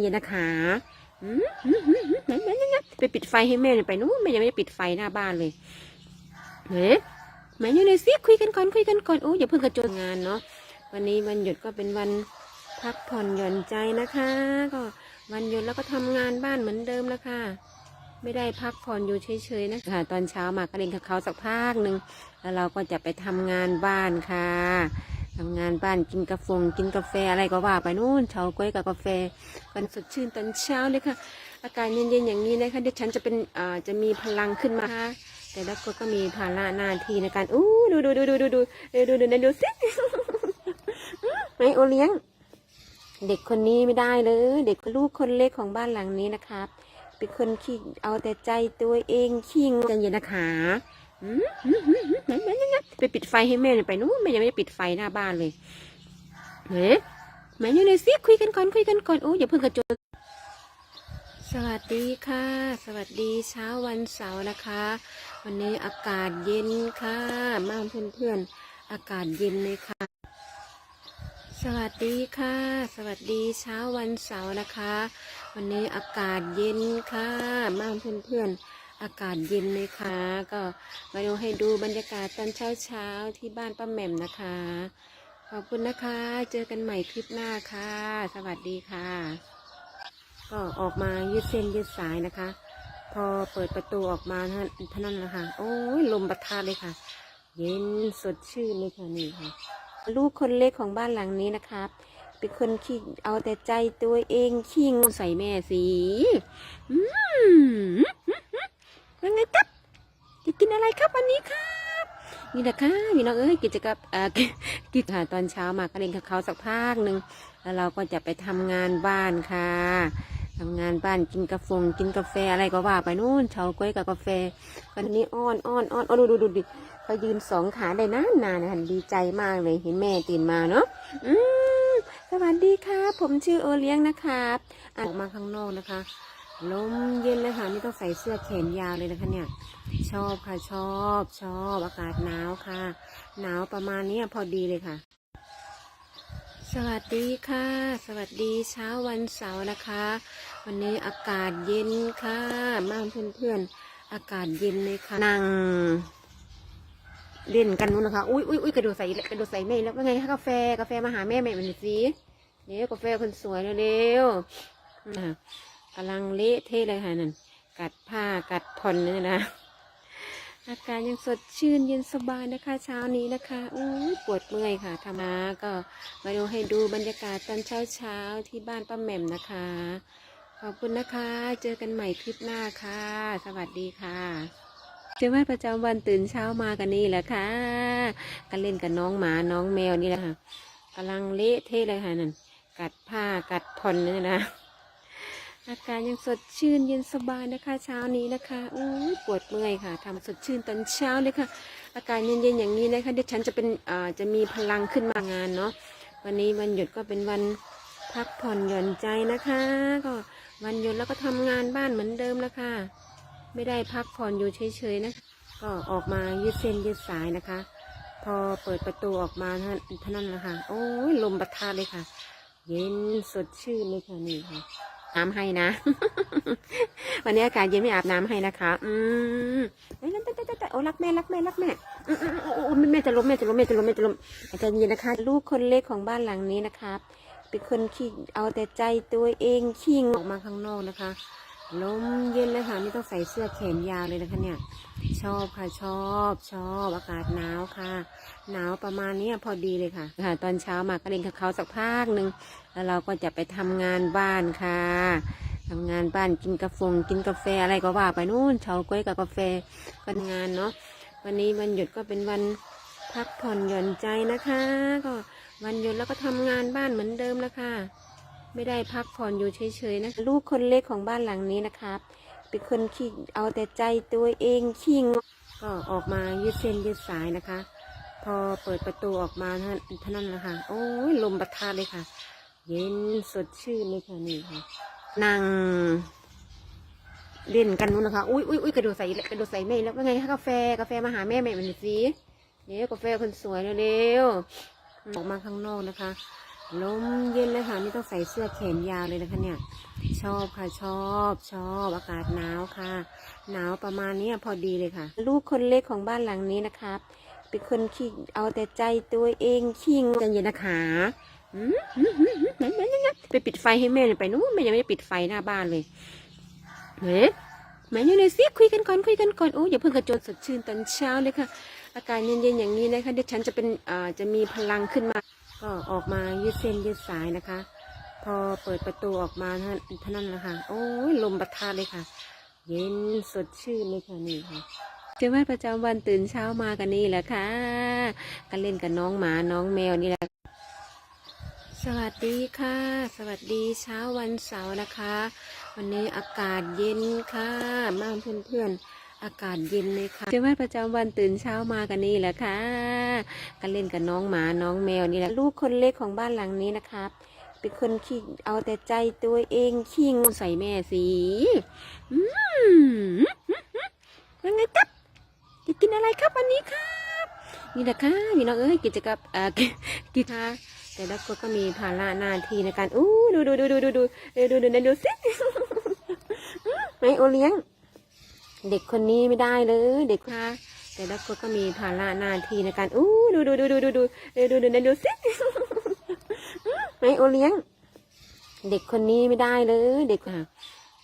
เย็นนะคะไปปิดไฟให้แม่หน่อยไปนู้นแม่ยังไม่ได้ปิดไฟหน้าบ้านเลยเฮ้ยมาอยู่ในซิคุยกันก่อนคุยกันก่อนโอ้อย่าเพิ่งกระโจนงานเนาะวันนี้วันหยุดก็เป็นวันพักผ่อนหย่อนใจนะคะ ก็วันหยุดแล้วก็ทำงานบ้านเหมือนเดิมแล้วค่ะ ไม่ได้พักผ่อนอยู่เฉยๆนะคะตอนเช้ามาก็เล่นกับเขาสักพักหนึ่งแล้วเราก็จะไปทำงานบ้านค่ะ ทำงานบ้านกินกาแฟกินกาแฟอะไรก็ว่าไปนู่นเฉาก้วยกับกาแฟกันสดชื่นตอนเช้าเลยค่ะ อากาศเย็นๆอย่างนี้นะคะเดี๋ยวฉันจะเป็นอ่าจะมีพลังขึ้นมาค่ะแต่แล้วก็ก็มีภาระหน้าที่ในการอู้ดูดูดูดูดูดูดูดูดูดูดูสิไอโอเลี้ยง เด็กคนนี้ไม่ได้เลย เด็กลูกคนเล็กของบ้านหลังนี้นะครับ เป็นคนขี้เอาแต่ใจตัวเองขี้งใจเย็นนะคะ ไปปิดไฟให้แม่หน่อยไปนู้นแม่ยังไม่ได้ปิดไฟหน้าบ้านเลยเฮ้ยมาอยู่ในซิคุยกันก่อนคุยกันก่อนโอ้อย่าเพิ่งกระโจนสวัสดีค่ะ สวัสดีเช้าวันเสาร์นะคะ วันนี้อากาศเย็นค่ะมาเพื่อนๆอากาศเย็นเลยค่ะ สวัสดีค่ะ สวัสดีเช้าวันเสาร์นะคะ วันนี้อากาศเย็นค่ะมาเพื่อนๆ อากาศเย็นเลยค่ะก็มาดูให้ดูบรรยากาศตอนเช้าๆที่บ้านป้าแหม่มนะคะ ขอบคุณนะคะ เจอกันใหม่คลิปหน้าค่ะ สวัสดีค่ะ ก็ออกมายืดเส้นยืดสายนะคะ พอเปิดประตูออกมาเท่าเท่นั้นแหละคะ โอ้ยลมประทาเลยค่ะ เย็นสดชื่นเลยค่ะนี่ค่ะ ลูกคนเล็กของบ้านหลังนี้นะครับเป็นคนขี้เอาแต่ใจตัวเองขี้งใส่แม่สิ อืม ยังไงครับจะกินอะไรครับวันนี้ครับนี่นะคะพี่น้องเอ้ยกิจกรรมอ่ากิจค่ะตอนเช้ามาก็เล่นกับเขาสักพักหนึ่งแล้วเราก็จะไปทำงานบ้านค่ะทำงานบ้านกินกาแฟกินกาแฟอะไรก็ว่าไปนู่นเฉาก้วยกับกาแฟวันนี้อ้อนอ้อนอ้อนอ้อนดูดูดูดิเขายืนสองขาได้นานนานนะดีใจมากเลยเห็นแม่ตื่นมาเนาะอืมสวัสดีครับผมชื่อโอเลี้ยงนะครับอะออกมาข้างนอกนะคะ ลมเย็นเลยค่ะไม่ต้องใส่เสื้อแขนยาวเลยนะคะเนี่ย ชอบค่ะชอบชอบอากาศหนาวค่ะ หนาวประมาณนี้พอดีเลยค่ะ สวัสดีค่ะ สวัสดีเช้าวันเสาร์นะคะ วันนี้อากาศเย็นค่ะมาเพื่อนๆอากาศเย็นเลยค่ะนั่งเล่นกันนู้นนะคะอุ้ยอุ้ยอุ้ยกระโดดใส่กระโดดใส่แม่แล้วว่าไงคะกาแฟกาแฟมาหาแม่แม่มันสิเดี๋ยวกาแฟคนสวยเร็วๆนะ กำลังเละเทะเลยค่ะนั่นกัดผ้ากัดผ่อนเนี่ยนะอาการยังสดชื่นเย็นสบายนะคะ เช้านี้นะคะอู้ปวดเมื่อยค่ะทำมาก็มาดูให้ดูบรรยากาศตอนเช้าเช้าๆที่บ้านป้าแหม่มนะคะ ขอบคุณนะคะ เจอกันใหม่คลิปหน้าค่ะ สวัสดีค่ะเชื่อว่าประจำวันตื่นเช้ามากันนี่แหละค่ะกันเล่นกับน้องหมาน้องแมวนี่แหละค่ะกำลังเละเทะเลยค่ะนั่นกัดผ้ากัดผ่อนเนี่ยนะ อาการยังสดชื่นเย็นสบายนะคะ เช้านี้นะคะอู้ปวดเมื่อยค่ะทำสดชื่นตอนเช้าเลยค่ะ อากาศเย็นๆอย่างนี้นะคะเดี๋ยวฉันจะเป็นอ่าจะมีพลังขึ้นมางานเนาะวันนี้วันหยุดก็เป็นวันพักผ่อนหย่อนใจนะคะ ก็วันหยุดแล้วก็ทำงานบ้านเหมือนเดิมแล้วค่ะ ไม่ได้พักผ่อนอยู่เฉยๆนะก็ออกมายืดเส้นยืดสายนะคะ พอเปิดประตูออกมาเท่าเท่านั้นแหละค่ะโอ้ยลมประทาเลยค่ะ เย็นสดชื่นเลยค่ะนี่ค่ะ น้ำให้นะ วันนี้อากาศเย็นไม่อาบน้ำให้นะคะ อืมเอ้ยแต่แต่แต่โอ้รักแม่รักแม่รักแม่อืมอืมอืมอืมแม่จะล้มแม่จะล้มแม่จะล้มแม่จะล้มอาจารย์เย็นนะคะ ลูกคนเล็กของบ้านหลังนี้นะครับเป็นคนขี้เอาแต่ใจตัวเองขี้งออกมาข้างนอกนะคะ ลมเย็นเลยค่ะไม่ต้องใส่เสื้อแขนยาวเลยนะคะเนี่ย ชอบค่ะชอบชอบอากาศหนาวค่ะ หนาวประมาณนี้พอดีเลยค่ะค่ะ ตอนเช้ามาก็เล่นกับเขาสักพักหนึ่งแล้วเราก็จะไปทำงานบ้านค่ะทำงานบ้านกินกาแฟกินกาแฟอะไรก็ว่าไปนู่นเฉาก้วยกับกาแฟกันงานเนาะวันนี้วันหยุดก็เป็นวันพักผ่อนหย่อนใจนะคะ ก็วันหยุดแล้วก็ทำงานบ้านเหมือนเดิมแล้วค่ะ ไม่ได้พักผ่อนอยู่เฉยๆนะ ลูกคนเล็กของบ้านหลังนี้นะครับ เป็นคนขี้เอาแต่ใจตัวเองขี้งก็ออกมายืดเส้นยืดสายนะคะ พอเปิดประตูออกมาท่าเท่านั้นแหละค่ะ โอ้ยลมประทาเลยค่ะ เย็นสดชื่นเลยค่ะนี่ค่ะนั่งเล่นกันนู้นนะคะ อุ้ยอุ้ยอุ้ยกระโดดใส่กระโดดใส่แม่แล้วว่าไงคะกาแฟกาแฟมาหาแม่แม่มันอยสิเดี๋ยกาแฟคนสวยเร็วๆออกมาข้างนอกนะคะ ลมเย็นเลยค่ะนี่ต้องใส่เสื้อแขนยาวเลยนะคะเนี่ย ชอบค่ะชอบชอบอากาศหนาวค่ะ หนาวประมาณนี้พอดีเลยค่ะ ลูกคนเล็กของบ้านหลังนี้นะครับ เป็นคนขี้เอาแต่ใจตัวเองขี้งใจเย็นนะคะไปปิดไฟให้แม่เลยไปนู้นแม่ยังไม่ได้ปิดไฟหน้าบ้านเลยเฮ้ยแม่ยังเลยสิคุยกันก่อนคุยกันก่อนโอ้อย่าเพิ่งกระโจนสดชื่นตอนเช้าเลยค่ะ อากาศเย็นๆอย่างนี้นะคะเดี๋ยวฉันจะเป็นอ่าจะมีพลังขึ้นมา ก็ออกมายืดเส้นยืดสายนะคะ พอเปิดประตูออกมาท่านั้นเท่านั้นแหละค่ะ โอ้ยลมปะทะเลยค่ะ เย็นสดชื่นเลยค่ะนี่ค่ะเจ้าแม่ประจำวันตื่นเช้ามากันนี่แหละค่ะกันเล่นกับน้องหมาน้องแมวนี่แหละสวัสดีค่ะ สวัสดีเช้าวันเสาร์นะคะ วันนี้อากาศเย็นค่ะมาเพื่อนๆ อากาศเย็นเลยค่ะเจ้าแม่ประจำวันตื่นเช้ามากันนี่แหละค่ะกันเล่นกับน้องหมาน้องแมวนี่แหละลูกคนเล็กของบ้านหลังนี้นะครับเป็นคนขี้เอาแต่ใจตัวเองขี้งใส่แม่สิอืมยังไงครับจะกินอะไรครับวันนี้ครับนี่แหละค่ะพี่น้องเอ้ยกิจกรรมอ่ากิกิจาแต่ละคนก็มีภาระหน้าที่ในการอู้ดูดูดูดูดูดูดูดูดูดูดูสิไม่โอเลี้ยง เด็กคนนี้ไม่ได้เลยเด็กค่ะแต่ละคนก็มีภาระหน้าที่ในการอู้ดูดูดูดูดูดูดูดูดูดูดูสิไม่โอเลี้ยง เด็กคนนี้ไม่ได้เลยเด็กค่ะ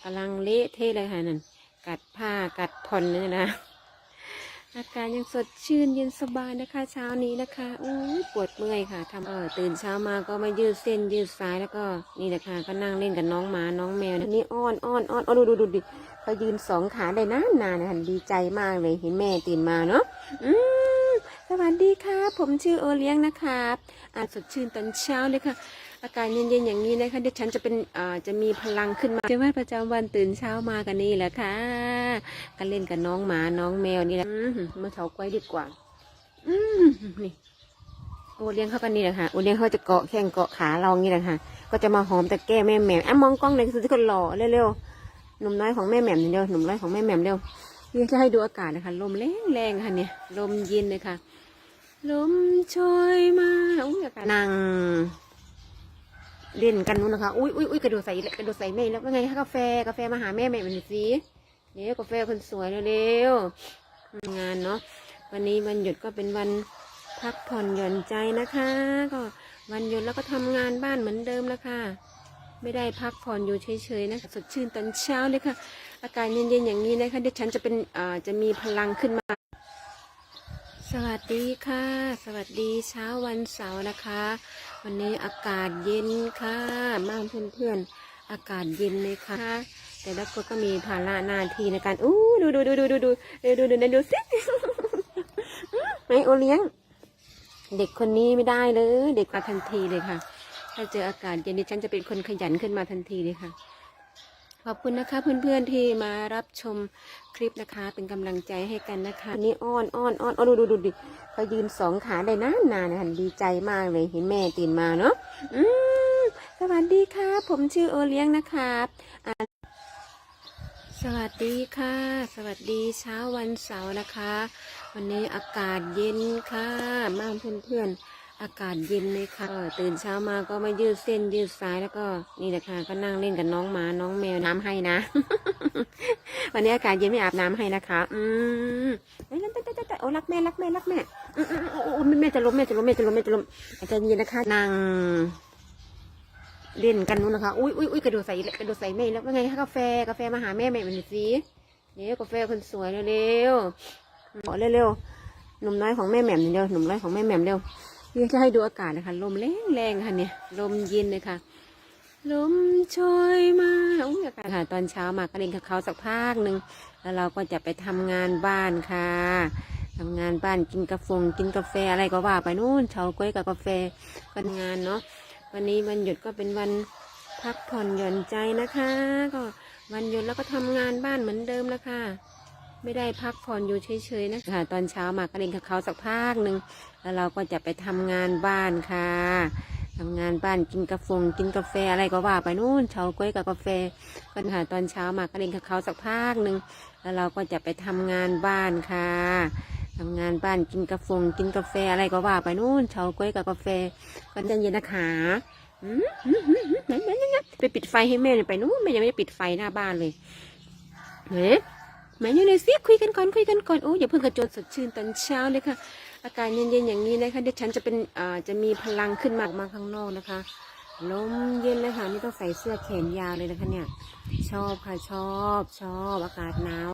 กำลังเละเทะเลยค่ะนั่นกัดผ้ากัดผ่อนนี่นะ อากาศยังสดชื่นเย็นสบายนะคะ เช้านี้นะคะอู้ปวดเมื่อยค่ะทำเออตื่นเช้ามาก็มายืดเส้นยืดสายแล้วก็นี่แหละคะก็นั่งเล่นกับน้องหมาน้องแมวนี่อ้อนอ้อนอ้อนอ้อนดูดูดูดิเขายืนสองขาได้นานนานนะคะดีใจมากเลยเห็นแม่ตื่นมาเนาะอืมสวัสดีค่ะผมชื่อโอเลี้ยงนะครับอ่าสดชื่นตอนเช้าเลยค่ะ อากาศเย็นๆอย่างนี้นะคะเดี๋ยวฉันจะเป็นอ่าจะมีพลังขึ้นมาเจ้าแม่ประจำวันตื่นเช้ามากันนี่แหละค่ะกันเล่นกับน้องหมาน้องแมวนี่แหละอืมาเฉาก้วยดีกว่า อืมนี่โอเลี้ยงเขากันนี่แหละค่ะโอเลี้ยงเขาจะเกาะแข้งเกาะขาเรานี่แหละค่ะ ก็จะมาหอมแต่แก้แม่แหม่มอะมองกล้องเลยคือที่คนหล่อเร็วๆหนุ่มน้อยของแม่แหม่มเร็วหนุ่มน้อยของแม่แหม่มเร็วเดี๋ยวจะให้ดูอากาศนะคะลมแรงแรงๆค่ะเนี่ยลมเย็นเลยค่ะลมโชยมาอุ้ยอากาศนั่ง เล่นกันนู้นนะคะอุ้ยอุ้ยอุ้ยกระโดดใส่กระโดดใส่แม่แล้วว่าไงคะกาแฟกาแฟมาหาแม่แม่มันอยสิเนี่ยกาแฟคนสวยเร็วๆงานเนาะวันนี้วันหยุดก็เป็นวันพักผ่อนหย่อนใจนะคะ ก็วันหยุดแล้วก็ทำงานบ้านเหมือนเดิมแล้วค่ะ ไม่ได้พักผ่อนอยู่เฉยๆนะสดชื่นตอนเช้าเลยค่ะ อากาศเย็นๆอย่างนี้นะคะเดี๋ยวฉันจะเป็นอ่าจะมีพลังขึ้นมา สวัสดีค่ะ สวัสดีเช้าวันเสาร์นะคะ วันนี้อากาศเย็นค่ะมาเพื่อนๆอากาศเย็นเลยค่ะ แต่ละคนก็มีภาระหน้าที่ในการอู้ดูดูดูดูดูดูดูดูดูดูดูสิไม่โอเลี้ยง เด็กคนนี้ไม่ได้เลย เด็กมาทันทีเลยค่ะ ถ้าเจออากาศเย็นดิฉันจะเป็นคนขยันขึ้นมาทันทีเลยค่ะ ขอบคุณนะคะเพื่อนๆที่มารับชมคลิปนะคะเป็นกำลังใจให้กันนะคะวันนี่อ้อนอ้อนอ้อนอ้อนดูดูดูดิเขายืนสองขาได้นานนานนะคะดีใจมากเลยเห็นแม่ตื่นมาเนาะอืมสวัสดีค่ะผมชื่อโอเลี้ยงนะครับสวัสดีค่ะ สวัสดีเช้าวันเสาร์นะคะ วันนี้อากาศเย็นค่ะมาเพื่อนๆ อากาศเย็นเลยค่ะเตื่นเช้ามาก็มายืดเส้นยืดสายแล้วก็นี่แหละค่ะก็นั่งเล่นกับน้องหมาน้องแมวน้ำให้นะ วันนี้อากาศเย็นไม่อาบน้ำให้นะคะ อืมเอ้นั่นแต่แต่แต่โอ้รักแม่รักแม่รักแม่อืมอืมโอ้แม่จะล้มแม่จะล้มแม่จะล้มแม่จะล้มอาจารย์เย็นนะคะนั่งเล่นกันนู้นนะคะอุ้ยอุ้ยอุ้ยกระโดดใส่กระโดดใส่แม่แล้วว่าไงคะกาแฟกาแฟมาหาแม่แม่มันอยสิเนี่ยกาแฟคนสวยเร็วๆขอเร็วๆหนุ่มน้อยของแม่แหม่มเร็วหนุ่มน้อยของแม่แหม่มเร็ว เดี๋ยวจะให้ดูอากาศนะคะ ลมแรงแรงๆค่ะเนี่ยลมเย็นเลยค่ะ ลมโชยมาอุ้ยอากาศค่ะตอนเช้ามาก็เล่นกับเขาสักพักหนึ่งแล้วเราก็จะไปทำงานบ้านค่ะทำงานบ้านกินกาแฟกินกาแฟอะไรก็ว่าไปนู่นเฉาก้วยกับกาแฟกันงานเนาะวันนี้วันหยุดก็เป็นวันพักผ่อนหย่อนใจนะคะ ก็วันหยุดแล้วก็ทำงานบ้านเหมือนเดิมแล้วค่ะไม่ได้พักผ่อนอยู่เฉยๆนะคะตอนเช้ามาก็เล่นกับเขาสักพักหนึ่ง แล้วเราก็จะไปทำงานบ้านค่ะทำงานบ้านกินกาแฟกินกาแฟอะไรก็ว่าไปนู่นเฉาก้วยกับกาแฟกันค่ะตอนเช้ามาก็เล่นกับเขาสักพักหนึ่งแล้วเราก็จะไปทำงานบ้านค่ะทำงานบ้านกินกาแฟกินกาแฟอะไรก็ว่าไปนู่นเฉาก้วยกับกาแฟกันเย็นๆนะคะอืมอืมอืมอืมมันมันไปปิดไฟให้แม่หน่อยไปนู้นแม่ยังไม่ได้ปิดไฟหน้าบ้านเลยเฮ้ยแม่อยู่ในซิคุยกันก่อนคุยกันก่อนโอ้อย่าเพิ่งกระโจนสดชื่นตอนเช้าเลยค่ะ อากาศเย็นๆอย่างนี้นะคะเดี๋ยวฉันจะเป็นอ่าจะมีพลังขึ้นมาออกมาข้างนอกนะคะลมเย็นเลยค่ะไม่ต้องใส่เสื้อแขนยาวเลยนะคะเนี่ย ชอบค่ะชอบชอบอากาศหนาว